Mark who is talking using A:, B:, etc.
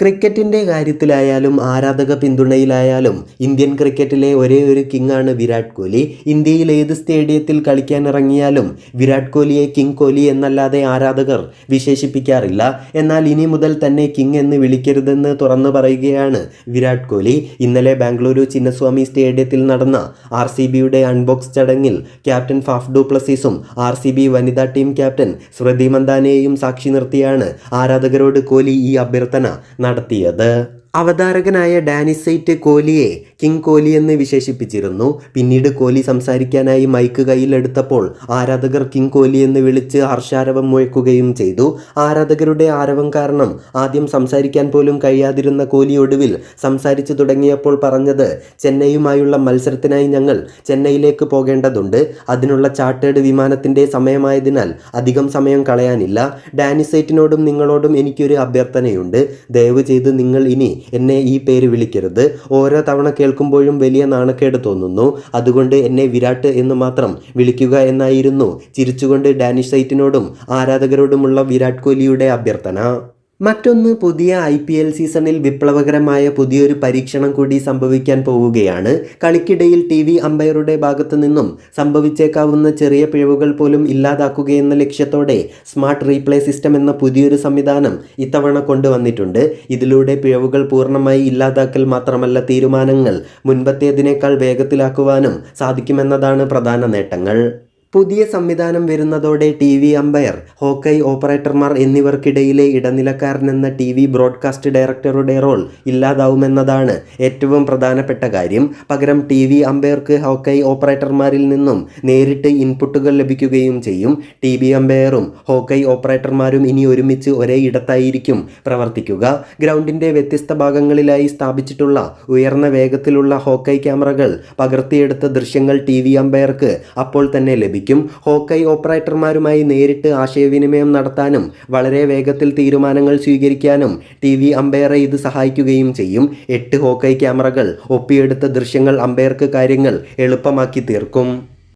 A: ക്രിക്കറ്റിന്റെ കാര്യത്തിലായാലും ആരാധക പിന്തുണയിലായാലും ഇന്ത്യൻ ക്രിക്കറ്റിലെ ഒരേ ഒരു കിങ്ങാണ് വിരാട് കോഹ്ലി. ഇന്ത്യയിൽ ഏത് സ്റ്റേഡിയത്തിൽ കളിക്കാൻ ഇറങ്ങിയാലും വിരാട് കോഹ്ലിയെ കിങ് കോഹ്ലി എന്നല്ലാതെ ആരാധകർ വിശേഷിപ്പിക്കാറില്ല. എന്നാൽ ഇനി മുതൽ തന്നെ കിങ് എന്ന് വിളിക്കരുതെന്ന് തുറന്നു പറയുകയാണ് വിരാട് കോഹ്ലി. ഇന്നലെ ബാംഗ്ലൂരു ചിന്നസ്വാമി സ്റ്റേഡിയത്തിൽ നടന്ന ആർ സി ബിയുടെ അൺബോക്സ് ചടങ്ങിൽ ക്യാപ്റ്റൻ ഫാഫ് ഡുപ്ലസീസും ആർ സി ബി വനിതാ ടീം ക്യാപ്റ്റൻ സ്മൃതി മന്ദാനെയും സാക്ഷി നിർത്തിയാണ് ആരാധകരോട് കോഹ്ലി ഈ അഭ്യർത്ഥന നടത്തിയത്. അവതാരകനായ ഡാനിസൈറ്റ് കോലിയെ കിങ് കോലി എന്ന് വിശേഷിപ്പിച്ചിരുന്നു. പിന്നീട് കോലി സംസാരിക്കാനായി മൈക്ക് കയ്യിലെടുത്തപ്പോൾ ആരാധകർ കിങ് കോലി എന്ന് വിളിച്ച് ഹർഷാരവം മുഴക്കുകയും ചെയ്തു. ആരാധകരുടെ ആരവം കാരണം ആദ്യം സംസാരിക്കാൻ പോലും കഴിയാതിരുന്ന കോഹ്ലി ഒടുവിൽ സംസാരിച്ചു തുടങ്ങിയപ്പോൾ പറഞ്ഞത് ചെന്നൈയുമായുള്ള മത്സരത്തിനായി ഞങ്ങൾ ചെന്നൈയിലേക്ക് പോകേണ്ടതുണ്ട്. അതിനുള്ള ചാർട്ടേഡ് വിമാനത്തിന്റെ സമയമായതിനാൽ അധികം സമയം കളയാനില്ല. ഡാനിസൈറ്റിനോടും നിങ്ങളോടും എനിക്കൊരു അഭ്യർത്ഥനയുണ്ട്. ദയവ് ചെയ്ത് നിങ്ങൾ ഇനി എന്നെ ഈ പേര് വിളിക്കരുത്. ഓരോ തവണ കേൾക്കുമ്പോഴും വലിയ നാണക്കേട് തോന്നുന്നു. അതുകൊണ്ട് എന്നെ വിരാട്ട് എന്ന് മാത്രം വിളിക്കുക എന്നായിരുന്നു ചിരിച്ചുകൊണ്ട് ഡാനിഷ് സൈറ്റിനോടും ആരാധകരോടുമുള്ള വിരാട് കോഹ്ലിയുടെ അഭ്യർത്ഥന. മറ്റൊന്ന് പുതിയ ഐ പി എൽ സീസണിൽ വിപ്ലവകരമായ പുതിയൊരു പരീക്ഷണം കൂടി സംഭവിക്കാൻ പോവുകയാണ്. കളിക്കിടയിൽ ടി വി അമ്പയറുടെ ഭാഗത്തു നിന്നും സംഭവിച്ചേക്കാവുന്ന ചെറിയ പിഴവുകൾ പോലും ഇല്ലാതാക്കുകയെന്ന ലക്ഷ്യത്തോടെ സ്മാർട്ട് റീപ്ലേ സിസ്റ്റം എന്ന പുതിയൊരു സംവിധാനം ഇത്തവണ കൊണ്ടുവന്നിട്ടുണ്ട്. ഇതിലൂടെ പിഴവുകൾ പൂർണമായി ഇല്ലാതാക്കൽ മാത്രമല്ല തീരുമാനങ്ങൾ മുൻപത്തേതിനേക്കാൾ വേഗത്തിലാക്കുവാനും സാധിക്കുമെന്നതാണ് പ്രധാന നേട്ടങ്ങൾ. പുതിയ സംവിധാനം വരുന്നതോടെ ടി വി അമ്പയർ ഹോക്കൈ ഓപ്പറേറ്റർമാർ എന്നിവർക്കിടയിലെ ഇടനിലക്കാരനെന്ന ടി വി ബ്രോഡ്കാസ്റ്റ് ഡയറക്ടറുടെ റോൾ ഇല്ലാതാവുമെന്നതാണ് ഏറ്റവും പ്രധാനപ്പെട്ട കാര്യം. പകരം ടി വി അമ്പയർക്ക് ഹോക്കൈ ഓപ്പറേറ്റർമാരിൽ നിന്നും നേരിട്ട് ഇൻപുട്ടുകൾ ലഭിക്കുകയും ചെയ്യും. ടി വി അമ്പയറും ഹോക്കൈ ഓപ്പറേറ്റർമാരും ഇനി ഒരുമിച്ച് ഒരേ ഇടത്തായിരിക്കും പ്രവർത്തിക്കുക. ഗ്രൗണ്ടിന്റെ വ്യത്യസ്ത ഭാഗങ്ങളിലായി സ്ഥാപിച്ചിട്ടുള്ള ഉയർന്ന വേഗത്തിലുള്ള ഹോക്കൈ ക്യാമറകൾ പകർത്തിയെടുത്ത ദൃശ്യങ്ങൾ ടി വി അമ്പയർക്ക് അപ്പോൾ തന്നെ ലഭിക്കും ഹോക്കൈ ഓപ്പറേറ്റർമാരുമായി നേരിട്ട് ആശയവിനിമയം നടത്താനും വളരെ വേഗത്തിൽ തീരുമാനങ്ങൾ സ്വീകരിക്കാനും ടി വി അമ്പയറെ ഇത് സഹായിക്കുകയും ചെയ്യും. എട്ട് ഹോക്കൈ ക്യാമറകൾ ഒപ്പിയെടുത്ത ദൃശ്യങ്ങൾ അമ്പയർക്ക് കാര്യങ്ങൾ എളുപ്പമാക്കി തീർക്കും.